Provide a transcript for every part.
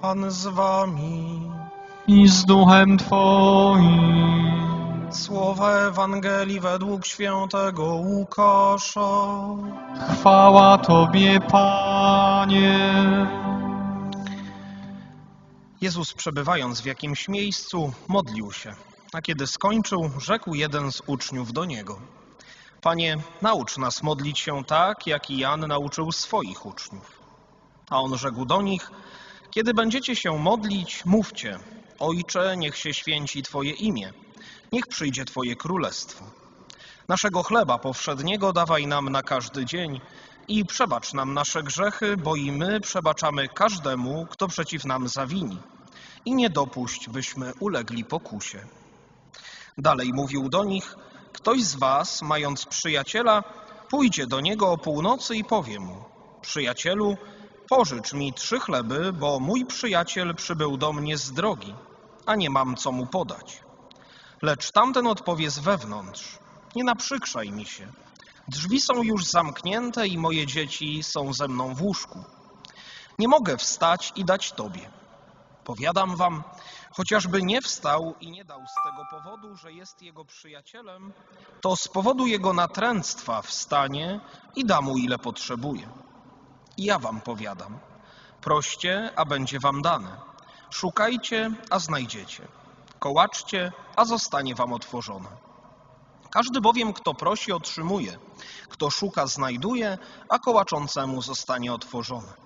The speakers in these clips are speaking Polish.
Pan z wami. i z duchem Twoim. Słowa Ewangelii według świętego Łukasza. Chwała Tobie, Panie. Jezus przebywając w jakimś miejscu modlił się, a kiedy skończył, rzekł jeden z uczniów do niego: Panie, naucz nas modlić się tak, jak i Jan nauczył swoich uczniów. A on rzekł do nich: Kiedy będziecie się modlić, mówcie: Ojcze, niech się święci Twoje imię, niech przyjdzie Twoje królestwo. Naszego chleba powszedniego dawaj nam na każdy dzień i przebacz nam nasze grzechy, bo i my przebaczamy każdemu, kto przeciw nam zawini. I nie dopuść, byśmy ulegli pokusie. Dalej mówił do nich, ktoś z was, mając przyjaciela, pójdzie do niego o północy i powie mu, przyjacielu, pożycz mi trzy chleby, bo mój przyjaciel przybył do mnie z drogi, a nie mam co mu podać. Lecz tamten odpowie z wewnątrz, nie naprzykrzaj mi się. Drzwi są już zamknięte i moje dzieci są ze mną w łóżku. Nie mogę wstać i dać tobie. Powiadam wam, chociażby nie wstał i nie dał z tego powodu, że jest jego przyjacielem, to z powodu jego natręctwa wstanie i da mu ile potrzebuje. I ja wam powiadam, proście, a będzie wam dane. Szukajcie, a znajdziecie. Kołaczcie, a zostanie wam otworzone. Każdy bowiem, kto prosi, otrzymuje, kto szuka, znajduje, a kołaczącemu zostanie otworzone.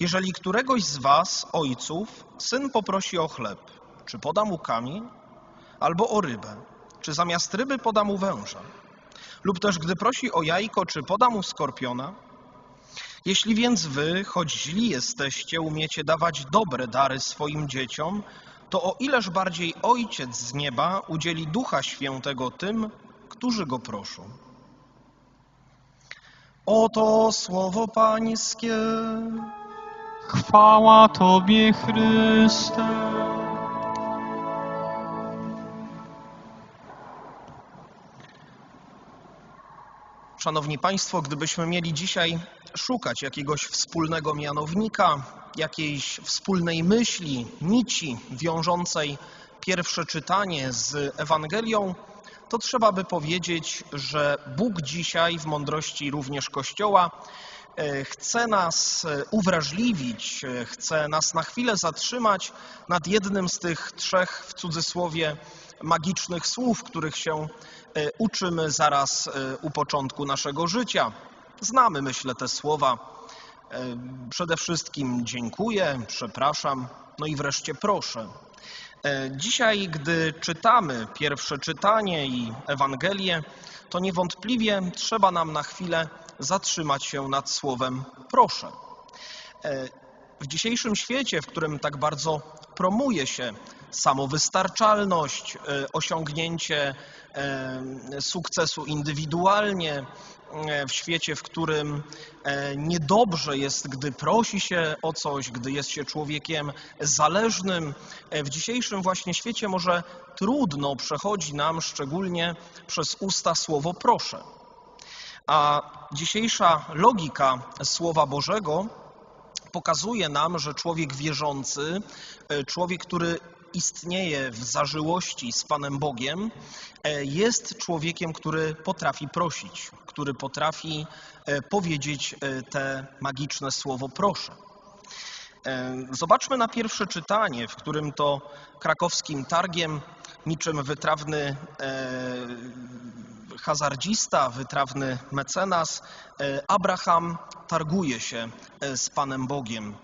Jeżeli któregoś z was, ojców, syn poprosi o chleb, czy poda mu kamień, albo o rybę, czy zamiast ryby poda mu węża, lub też gdy prosi o jajko, czy poda mu skorpiona, jeśli więc wy, choć źli jesteście, umiecie dawać dobre dary swoim dzieciom, to o ileż bardziej Ojciec z nieba udzieli Ducha Świętego tym, którzy go proszą. Oto słowo Pańskie. Chwała Tobie, Chryste. Szanowni Państwo, gdybyśmy mieli dzisiaj szukać jakiegoś wspólnego mianownika, jakiejś wspólnej myśli, nici wiążącej pierwsze czytanie z Ewangelią, to trzeba by powiedzieć, że Bóg dzisiaj w mądrości również Kościoła chce nas e, uwrażliwić, e, chce nas na chwilę zatrzymać nad jednym z tych trzech w cudzysłowie magicznych słów, których się e, uczymy zaraz e, u początku naszego życia. Znamy, myślę, te słowa. E, Przede wszystkim dziękuję, przepraszam, no i wreszcie proszę. E, Dzisiaj, gdy czytamy pierwsze czytanie i Ewangelię, to niewątpliwie trzeba nam na chwilę zatrzymać się nad słowem proszę. E, W dzisiejszym świecie, w którym tak bardzo promuje się samowystarczalność, e, osiągnięcie e, sukcesu indywidualnie, w świecie, w którym niedobrze jest, gdy prosi się o coś, gdy jest się człowiekiem zależnym, w dzisiejszym właśnie świecie może trudno przechodzi nam szczególnie przez usta słowo proszę. A dzisiejsza logika Słowa Bożego pokazuje nam, że człowiek wierzący, e, człowiek, który istnieje w zażyłości z Panem Bogiem, e, jest człowiekiem, który potrafi prosić, który potrafi e, powiedzieć te magiczne słowo proszę. Zobaczmy na pierwsze czytanie, w którym to krakowskim targiem, niczym wytrawny e, hazardzista, wytrawny mecenas, e, Abraham targuje się e, z Panem Bogiem.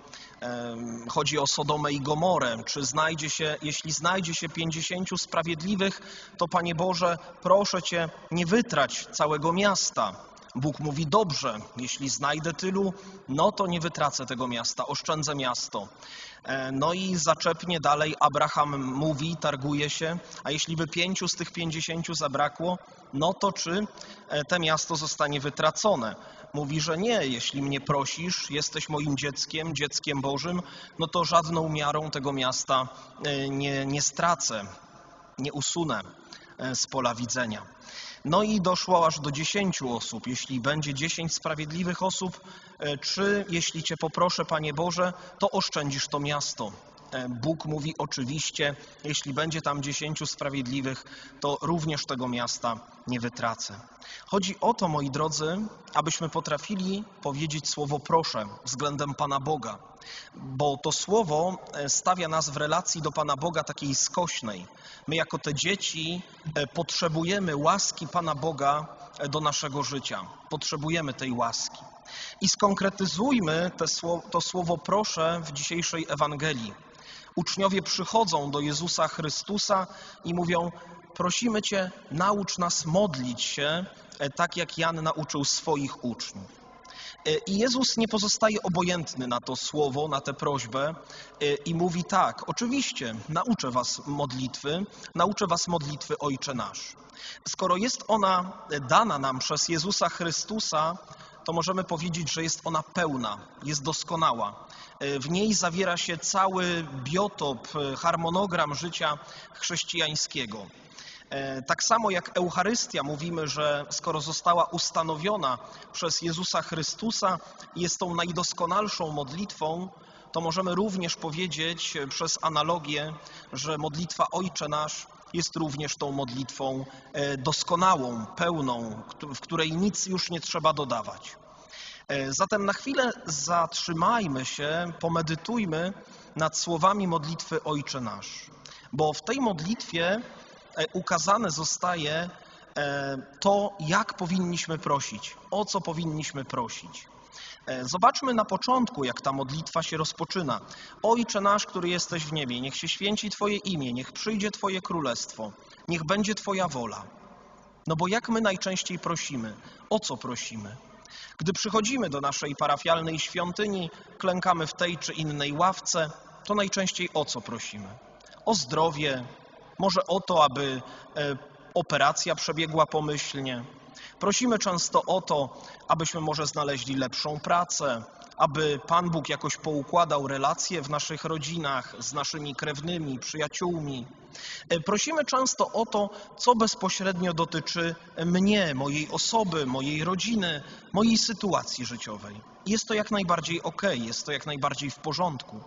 Chodzi o Sodomę i Gomorę. Czy znajdzie się, jeśli znajdzie się pięćdziesięciu sprawiedliwych, to Panie Boże, proszę Cię, nie wytrać całego miasta. Bóg mówi, dobrze, jeśli znajdę tylu, no to nie wytracę tego miasta, oszczędzę miasto. E, No i zaczepnie dalej Abraham mówi, targuje się, a jeśli by pięciu z tych pięćdziesięciu zabrakło, no to czy te miasto zostanie wytracone? Mówi, że nie, jeśli mnie prosisz, jesteś moim dzieckiem, dzieckiem Bożym, no to żadną miarą tego miasta e, nie, nie stracę, nie usunę e, z pola widzenia. No i doszło aż do dziesięciu osób. Jeśli będzie dziesięć sprawiedliwych osób, e, czy jeśli Cię poproszę, Panie Boże, to oszczędzisz to miasto. E, Bóg mówi oczywiście, jeśli będzie tam dziesięciu sprawiedliwych, to również tego miasta nie wytracę. Chodzi o to, moi drodzy, abyśmy potrafili powiedzieć słowo proszę względem Pana Boga, bo to słowo e, stawia nas w relacji do Pana Boga takiej skośnej. My jako te dzieci e, potrzebujemy łaski Pana Boga do naszego życia. Potrzebujemy tej łaski. I skonkretyzujmy to słowo proszę w dzisiejszej Ewangelii. Uczniowie przychodzą do Jezusa Chrystusa i mówią: Prosimy Cię, naucz nas modlić się, e, tak jak Jan nauczył swoich uczniów. E, I Jezus nie pozostaje obojętny na to słowo, na tę prośbę e, i mówi tak, oczywiście, nauczę was modlitwy, nauczę was modlitwy Ojcze Nasz. Skoro jest ona dana nam przez Jezusa Chrystusa, to możemy powiedzieć, że jest ona pełna, jest doskonała. E, W niej zawiera się cały biotop, e, harmonogram życia chrześcijańskiego. E, Tak samo jak Eucharystia mówimy, że skoro została ustanowiona przez Jezusa Chrystusa i jest tą najdoskonalszą modlitwą, to możemy również powiedzieć przez analogię, że modlitwa Ojcze Nasz jest również tą modlitwą e, doskonałą, pełną, w której nic już nie trzeba dodawać. E, Zatem na chwilę zatrzymajmy się, pomedytujmy nad słowami modlitwy Ojcze Nasz, bo w tej modlitwie e, ukazane zostaje to, jak powinniśmy prosić, o co powinniśmy prosić. E, Zobaczmy na początku, jak ta modlitwa się rozpoczyna. Ojcze nasz, który jesteś w niebie, niech się święci Twoje imię, niech przyjdzie Twoje królestwo, niech będzie Twoja wola. No bo jak my najczęściej prosimy? O co prosimy? Gdy przychodzimy do naszej parafialnej świątyni, klękamy w tej czy innej ławce, to najczęściej o co prosimy? O zdrowie, może o to, aby e, operacja przebiegła pomyślnie. Prosimy często o to, abyśmy może znaleźli lepszą pracę, aby Pan Bóg jakoś poukładał relacje w naszych rodzinach z naszymi krewnymi, przyjaciółmi. E, Prosimy często o to, co bezpośrednio dotyczy mnie, mojej osoby, mojej rodziny, mojej sytuacji życiowej. Jest to jak najbardziej ok, jest to jak najbardziej w porządku.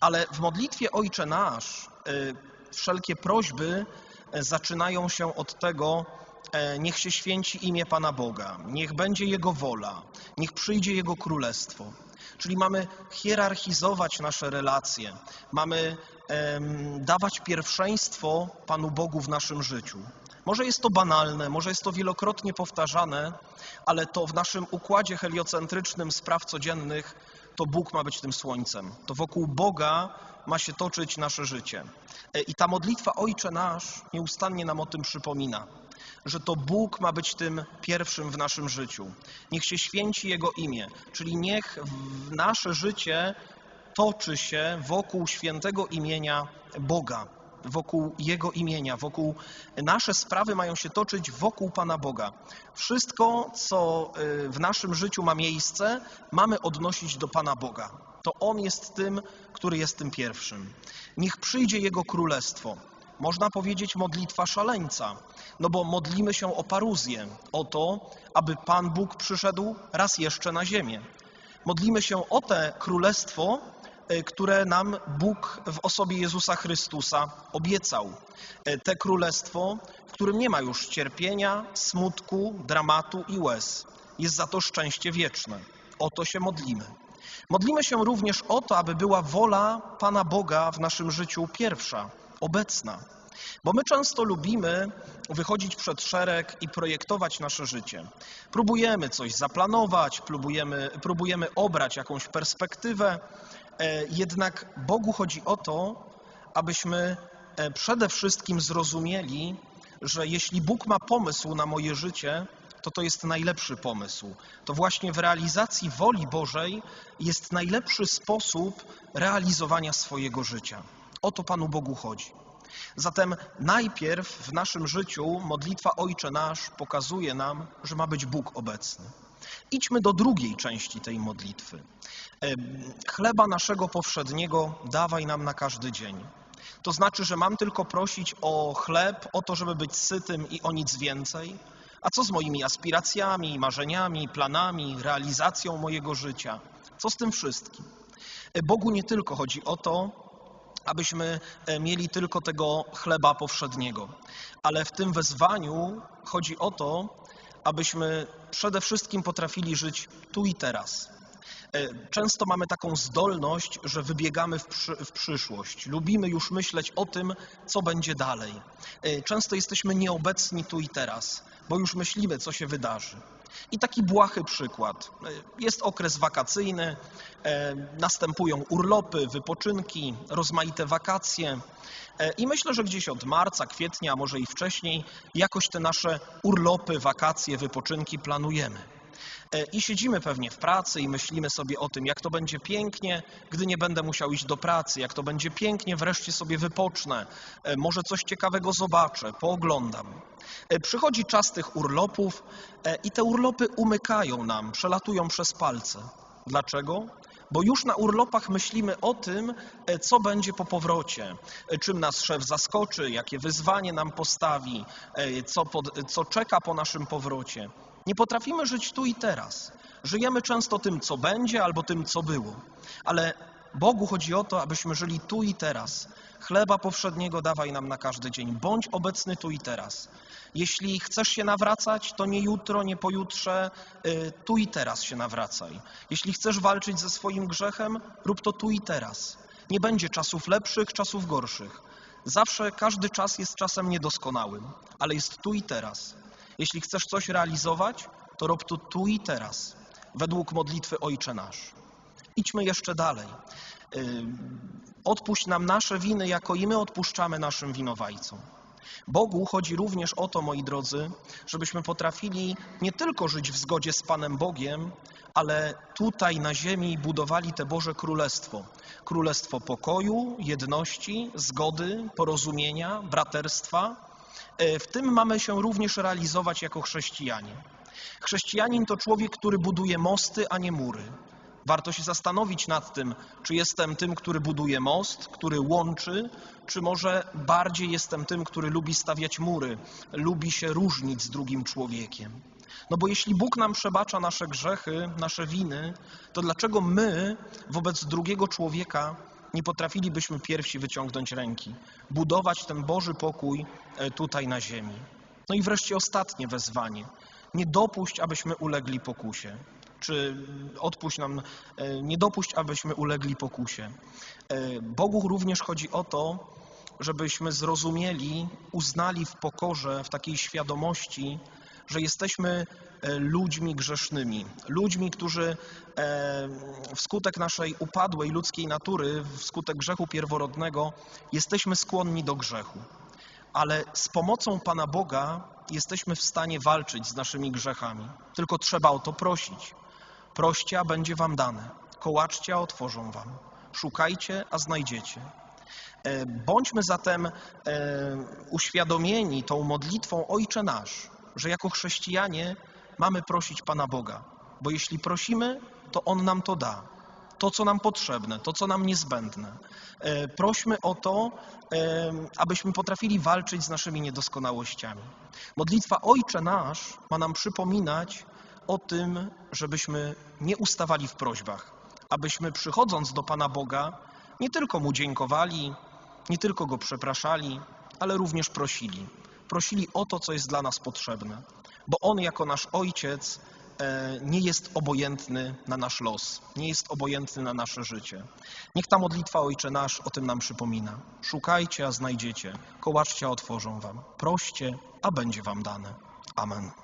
Ale w modlitwie Ojcze Nasz e, wszelkie prośby e, zaczynają się od tego, niech się święci imię Pana Boga, niech będzie Jego wola, niech przyjdzie Jego królestwo. Czyli mamy hierarchizować nasze relacje, mamy em, dawać pierwszeństwo Panu Bogu w naszym życiu. Może jest to banalne, może jest to wielokrotnie powtarzane, ale to w naszym układzie heliocentrycznym spraw codziennych to Bóg ma być tym słońcem. To wokół Boga ma się toczyć nasze życie. E, I ta modlitwa Ojcze Nasz nieustannie nam o tym przypomina, że to Bóg ma być tym pierwszym w naszym życiu. Niech się święci Jego imię, czyli niech nasze życie toczy się wokół świętego imienia Boga, wokół Jego imienia, wokół nasze sprawy mają się toczyć wokół Pana Boga. Wszystko, co y, w naszym życiu ma miejsce, mamy odnosić do Pana Boga. To On jest tym, który jest tym pierwszym. Niech przyjdzie Jego królestwo. Można powiedzieć modlitwa szaleńca, no bo modlimy się o paruzję, o to, aby Pan Bóg przyszedł raz jeszcze na ziemię. Modlimy się o te królestwo, e, które nam Bóg w osobie Jezusa Chrystusa obiecał. E, Te królestwo, w którym nie ma już cierpienia, smutku, dramatu i łez. Jest za to szczęście wieczne. O to się modlimy. Modlimy się również o to, aby była wola Pana Boga w naszym życiu pierwsza, obecna. Bo my często lubimy wychodzić przed szereg i projektować nasze życie. Próbujemy coś zaplanować, próbujemy, próbujemy obrać jakąś perspektywę, e, jednak Bogu chodzi o to, abyśmy e, przede wszystkim zrozumieli, że jeśli Bóg ma pomysł na moje życie, to to jest najlepszy pomysł. To właśnie w realizacji woli Bożej jest najlepszy sposób realizowania swojego życia. O to Panu Bogu chodzi. Zatem najpierw w naszym życiu modlitwa Ojcze Nasz pokazuje nam, że ma być Bóg obecny. Idźmy do drugiej części tej modlitwy. Chleba naszego powszedniego dawaj nam na każdy dzień. To znaczy, że mam tylko prosić o chleb, o to, żeby być sytym i o nic więcej. A co z moimi aspiracjami, marzeniami, planami, realizacją mojego życia? Co z tym wszystkim? E, Bogu nie tylko chodzi o to, abyśmy e, mieli tylko tego chleba powszedniego, ale w tym wezwaniu chodzi o to, abyśmy przede wszystkim potrafili żyć tu i teraz. E, Często mamy taką zdolność, że wybiegamy w, przy, w przyszłość. Lubimy już myśleć o tym, co będzie dalej. E, Często jesteśmy nieobecni tu i teraz, bo już myślimy, co się wydarzy. I taki błahy przykład. Jest okres wakacyjny, e, następują urlopy, wypoczynki, rozmaite wakacje. E, I myślę, że gdzieś od marca, kwietnia, może i wcześniej, jakoś te nasze urlopy, wakacje, wypoczynki planujemy. E, I siedzimy pewnie w pracy i myślimy sobie o tym, jak to będzie pięknie, gdy nie będę musiał iść do pracy, jak to będzie pięknie, wreszcie sobie wypocznę, e, może coś ciekawego zobaczę, pooglądam. E, Przychodzi czas tych urlopów i te urlopy umykają nam, przelatują przez palce. Dlaczego? Bo już na urlopach myślimy o tym, e, co będzie po powrocie, e, czym nas szef zaskoczy, jakie wyzwanie nam postawi, e, co, pod, co czeka po naszym powrocie. Nie potrafimy żyć tu i teraz. Żyjemy często tym, co będzie, albo tym, co było. Ale Bogu chodzi o to, abyśmy żyli tu i teraz. Chleba powszedniego dawaj nam na każdy dzień. Bądź obecny tu i teraz. Jeśli chcesz się nawracać, to nie jutro, nie pojutrze, y, tu i teraz się nawracaj. Jeśli chcesz walczyć ze swoim grzechem, rób to tu i teraz. Nie będzie czasów lepszych, czasów gorszych. Zawsze każdy czas jest czasem niedoskonałym, ale jest tu i teraz. Jeśli chcesz coś realizować, to rób to tu i teraz, według modlitwy Ojcze Nasz. Idźmy jeszcze dalej. Odpuść nam nasze winy, jako i my odpuszczamy naszym winowajcom. Bogu chodzi również o to, moi drodzy, żebyśmy potrafili nie tylko żyć w zgodzie z Panem Bogiem, ale tutaj na ziemi budowali te Boże Królestwo. Królestwo pokoju, jedności, zgody, porozumienia, braterstwa. E, W tym mamy się również realizować jako chrześcijanie. Chrześcijanin to człowiek, który buduje mosty, a nie mury. Warto się zastanowić nad tym, czy jestem tym, który buduje most, który łączy, czy może bardziej jestem tym, który lubi stawiać mury, lubi się różnić z drugim człowiekiem. No bo jeśli Bóg nam przebacza nasze grzechy, nasze winy, to dlaczego my wobec drugiego człowieka nie potrafilibyśmy pierwsi wyciągnąć ręki, budować ten Boży pokój e, tutaj na ziemi? No i wreszcie ostatnie wezwanie. Nie dopuść, abyśmy ulegli pokusie czy odpuść nam, e, nie dopuść, abyśmy ulegli pokusie. E, Bogu również chodzi o to, żebyśmy zrozumieli, uznali w pokorze, w takiej świadomości, że jesteśmy e, ludźmi grzesznymi, ludźmi, którzy wskutek naszej upadłej ludzkiej natury, wskutek grzechu pierworodnego, jesteśmy skłonni do grzechu. Ale z pomocą Pana Boga jesteśmy w stanie walczyć z naszymi grzechami. Tylko trzeba o to prosić. Proście, a będzie wam dane. Kołaczcie, a otworzą wam. Szukajcie, a znajdziecie. E, Bądźmy zatem e, uświadomieni tą modlitwą Ojcze Nasz, że jako chrześcijanie mamy prosić Pana Boga, bo jeśli prosimy, to On nam to da. To, co nam potrzebne, to, co nam niezbędne. E, Prośmy o to, abyśmy potrafili walczyć z naszymi niedoskonałościami. Modlitwa Ojcze Nasz ma nam przypominać o tym, żebyśmy nie ustawali w prośbach, abyśmy przychodząc do Pana Boga nie tylko Mu dziękowali, nie tylko Go przepraszali, ale również prosili. Prosili o to, co jest dla nas potrzebne, bo On jako nasz Ojciec e, nie jest obojętny na nasz los, nie jest obojętny na nasze życie. Niech ta modlitwa Ojcze Nasz o tym nam przypomina. Szukajcie, a znajdziecie. Kołaczcie, a otworzą wam. Proście, a będzie wam dane. Amen.